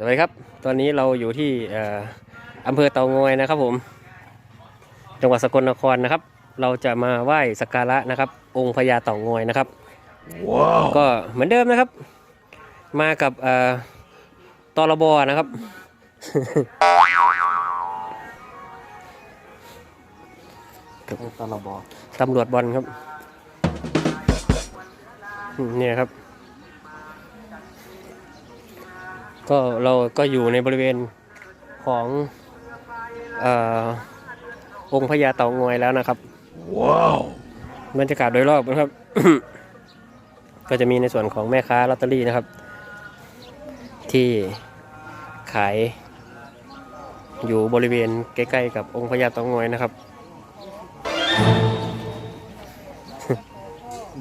สวัสดีครับ ตอนนี้เราอยู่ที่เอ่ออำเภอเตางอยนะครับผม จังหวัดสกลนครนะครับ เราจะมาไหว้สักการะนะครับ องค์พญาเต่างอยนะครับก็เหมือนเดิมนะครับ มากับเอ่อตรบนะครับตลบอตำรวจบอลครับ เนี่ยครับ ก็เราก็อยู่ในบริเวณของเอ่อองค์พญาเต่างอยแล้วนะครับ ว้าวบรรยากาศโดยรอบนะครับ ก็จะมีในส่วนของแม่ค้าลอตเตอรี่นะครับ ที่ขายอยู่บริเวณใกล้ๆกับองค์พญาเต่างอยนะครับ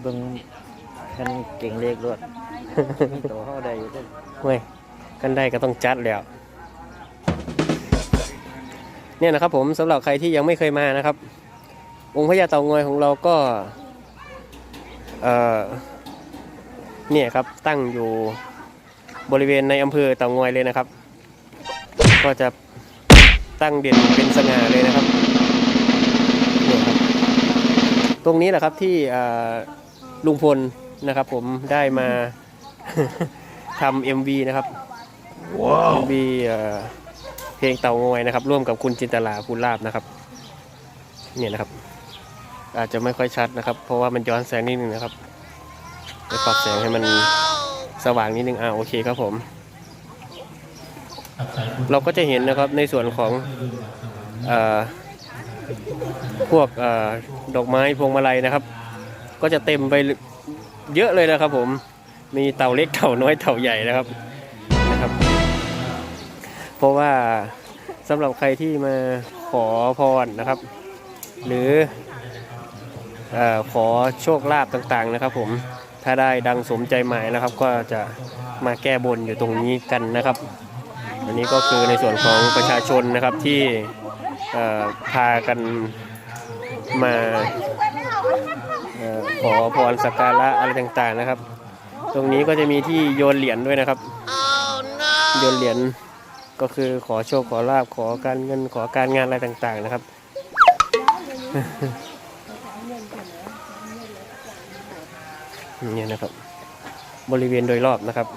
เบิ่งแผ่นเก่งเลขรวดมีตัวเข้าได้อยู่เด้วยเว้ย กันได้ก็ต้องจัดแล้วเนี่ยนะครับผมสำหรับใครที่ยังไม่เคยมานะครับ องค์พญาเต่างอยของเราก็เอ่อเนี่ยครับตั้งอยู่บริเวณในอำเภอเต่างอยเลยนะครับ ก็จะตั้งเด่นเป็นสง่าเลยนะครับเนี่ยครับ ตรงนี้แหละครับที่ลุงพลนะครับ ผมได้มาทำ MV นะครับ ว้าว MV เพลงเต่างอยนะครับ ร่วมกับคุณจินตลาภูลาบนะครับ เนี่ยนะครับ อาจจะไม่ค่อยชัดนะครับ เพราะว่ามันย้อนแสงนิดนึงนะครับไปปรับแสงให้มันสว่างนิดนึงอ่าโอเคครับผม เราก็จะเห็นนะครับในส่วนของอพวกอดอกไม้พวงมาลัยนะครับ ก็จะเต็มไปเยอะเลยนะครับผมมีเต่าเล็กเต่าน้อยเต่าใหญ่นะครับ เพราะว่าสำหรับใครที่มาขอพรนะครับ หรือเออขอโชคลาภต่างๆนะครับ ผมถ้าได้ดังสมใจหมายนะครับ ก็จะมาแก้บนอยู่ตรงนี้กันนะครับ อันนี้ก็คือในส่วนของประชาชนนะครับที่เอ่อพากันมาเอ่อขอพรสักการะอะไรต่างๆนะครับ ตรงนี้ก็จะมีที่โยนเหรียญด้วยนะครับ โยนเหรียญ ก็คือขอโชคขอลาบขอการเงินขอการงานอะไรต่างๆนะครับ เนี่ยนะครับ บริเวณโดยรอบนะครับ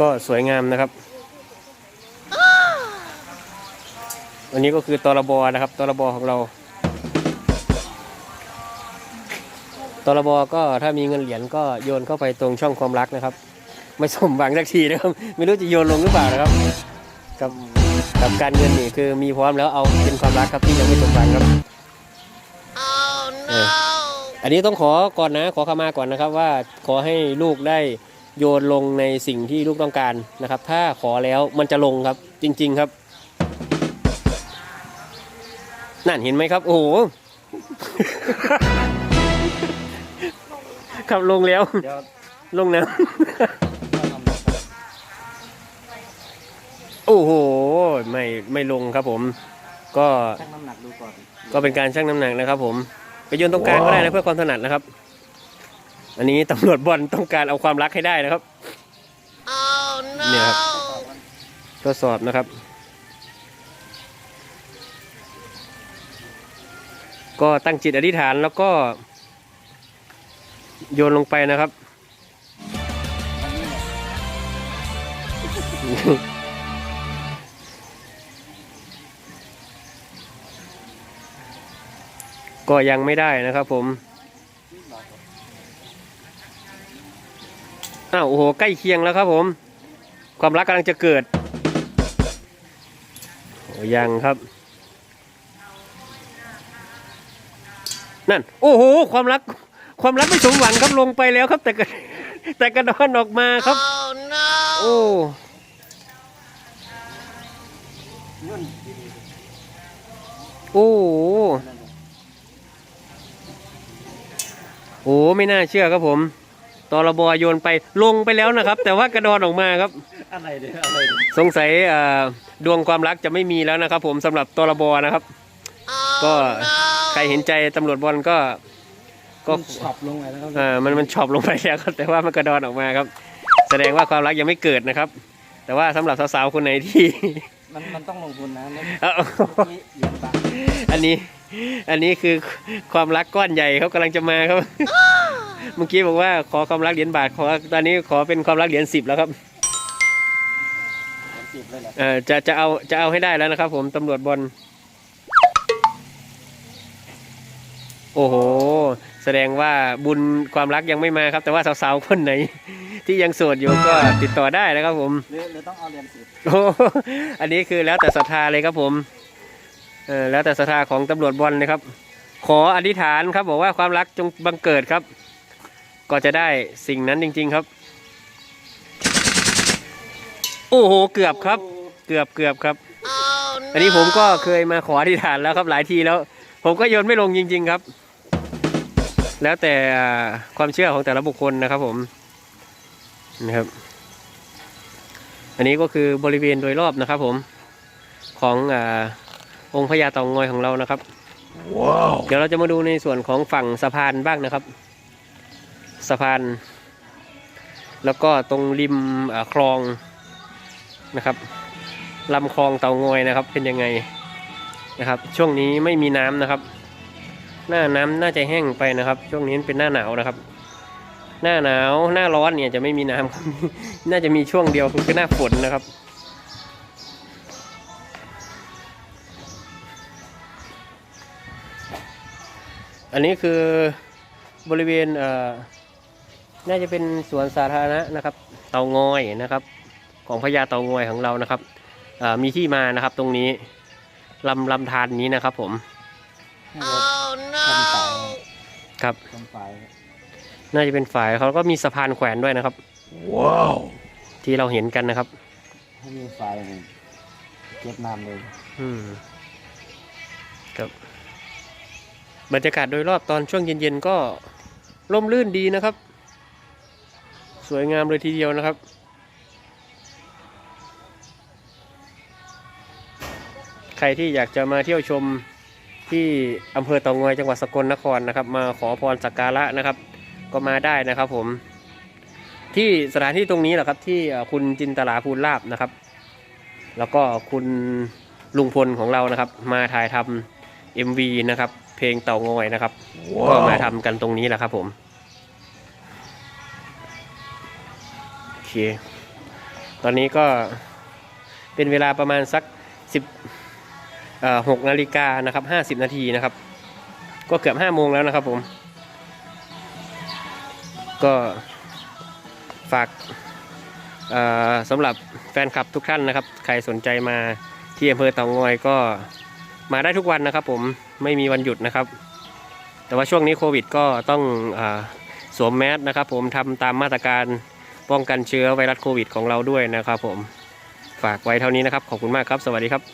ก็สวยงามนะครับ อันนี้ก็คือตระบนะครับตระบของเราตระบก็ถ้ามีเงินเหรียญก็โยนเข้าไปตรงช่องความรักนะครับ ไม่สมหวังสักทีนะครับ ไม่รู้จะโยนลงหรือเปล่านะครับกับกับการเงินนี่คือมีพร้อมแล้วเอาเป็นความรักครับที่ยังไม่สมหวังครับเอออันนี้ต้องขอก่อนนะ ขอขมาก่อนนะครับ ว่าขอให้ลูกได้โยนลงในสิ่งที่ลูกต้องการนะครับ ถ้าขอแล้วมันจะลงครับ จริง ๆครับ นั่นเห็นไหมครับ โอ้โหขับลงแล้วเดี๋ยวลงน้ต้องทำ อ้โหไม่ไม่ลงครับผม ก็ชั่งน้ำหนักดูก่อนก็เป็นการชั่งน้ำหนักนะครับ ผม ไปโยนตรงกลางก็ได้นะเพื่อความถนัดนะครับ อันนี้ตำรวจบอลต้องการเอาความรักให้ได้นะครับเนี่ยครับทดสอบนะครับ ก็ตั้งจิตอธิษฐานแล้วก็ โยนลงไปนะครับ ก็ยังไม่ได้นะครับผมอ้าวโอ้โหใกล้เคียงแล้วครับผม ความรักกำลังจะเกิดโอ้ยังครับ นั่น โอ้โห ความรัก ความรักไม่สมหวังครับลงไปแล้วครับ แต่กระแต่กระดอนออกมาครับโอ้โอ้โห โอ้ไม่น่าเชื่อครับผมตอรบอโยนไปลงไปแล้วนะครับ แต่ว่ากระดอนออกมาครับ อะไรเดี๋ยวอะไรเดี๋ยวสงสัยเอ่อดวงความรักจะไม่มีแล้วนะครับ ผมสำหรับตอรบอนะครับ ก็ใครเห็นใจตำรวจบอลก็ก็มันช็อปลงไปแล้วครับ เอ่อมันมันชอบลงไปแล้วครับแต่ว่ามันกระดอนออกมาครับ แสดงว่าความรักยังไม่เกิดนะครับ แต่ว่าสำหรับสาวๆคนไหนที่ มันมันต้องลงทุนนะเมื่อเอ้ากี้เหรียญบาทอันนี้ อันนี้คือความรักก้อนใหญ่เขากำลังจะมาครับ เมื่อกี้บอกว่าขอความรักเหรียญบาทขอตอนนี้ขอเป็นความรักเหรียญสิบแล้วครับเหรียญสิบเลยแหละเอ่อจะจะเอาจะเอาให้ได้แล้วนะครับ ผมตำรวจบอลโอ้โห แสดงว่าบุญความรักยังไม่มาครับ แต่ว่าสาวๆคนไหน ที่ยังโสดอยู่ก็ติดต่อได้นะครับผมหรือหรือต้องเอาเหรียญสิบโอ้โหอันนี้คือแล้วแต่ศรัทธาเลยครับผม เออแล้วแต่ศรัทธาของตำรวจบอลเลยครับ ขออธิษฐานครับ บอกว่าความรักจงบังเกิดครับ ก็จะได้สิ่งนั้นจริง ๆครับ โอ้โหเกือบครับ เกือบเกือบครับ อันนี้ผมก็เคยมาขออธิษฐานแล้วครับหลายทีแล้ว ผมก็โยนไม่ลงจริง ๆครับ แล้วแต่ความเชื่อของแต่ละบุคคลนะครับ ผมนะครับ อันนี้ก็คือบริเวณโดยรอบนะครับ ผมของอ่า องค์พญาเต่างอยของเรานะครับเดี๋ยวเราจะมาดูในส่วนของฝั่งสะพานบ้างนะครับ สะพาน แล้วก็ตรงริมอ่าคลองนะครับลำคลองเต่างอยนะครับ เป็นยังไงนะครับ ช่วงนี้ไม่มีน้ำนะครับ หน้าน้ำน่าจะแห้งไปนะครับ ช่วงนี้เป็นหน้าหนาวนะครับ หน้าหนาวหน้าร้อนเนี่ยจะไม่มีน้ำครับน่าจะมีช่วงเดียวคือหน้าฝนนะครับ อันนี้คือบริเวณเอ่อน่าจะเป็นสวนสาธารณะนะครับ เตางอยนะครับ ของพญาเตางอยของเรานะครับเอ่อมีที่มานะครับตรงนี้ลำลำธารนี้นะครับ ผมให้เราทำฝายครับทำฝายน่าจะเป็นฝ่ายเขาก็มีสะพานแขวนด้วยนะครับว้าวที่เราเห็นกันนะครับให้มีฝายเก็บน้ำเลยอืมครับ บรรยากาศโดยรอบตอนช่วงเย็นๆก็ร่มรื่นดีนะครับ สวยงามเลยทีเดียวนะครับ ใครที่อยากจะมาเที่ยวชมที่อำเภอเตางอยจังหวัดสกลนครนะครับ มาขอพรสักการะนะครับ ก็มาได้นะครับผม ที่สถานที่ตรงนี้แหละครับ ที่คุณจินตลาภูลลาบนะครับ แล้วก็คุณลุงพลของเรานะครับ มาถ่ายทำ MV นะครับเพลงเต่างอยนะครับก็มาทำกันตรงนี้แหละครับผมโอเคตอนนี้ก็เป็นเวลาประมาณสักสิบหกนาฬิกานะครับห้าสิบนาทีนะครับ ก็เกือบห้าโมงแล้วนะครับผม ก็ฝากเอ่อสำหรับแฟนคลับทุกท่านนะครับ ใครสนใจมาที่อำเภอเต่างอยก็มาได้ทุกวันนะครับผม ไม่มีวันหยุดนะครับ แต่ว่าช่วงนี้โควิดก็ต้องอสวมแมสนะครับ ผมทำตามมาตรการป้องกันเชื้อไวรัสโควิดของเราด้วยนะครับ ผมฝากไว้เท่านี้นะครับ ขอบคุณมากครับ สวัสดีครับ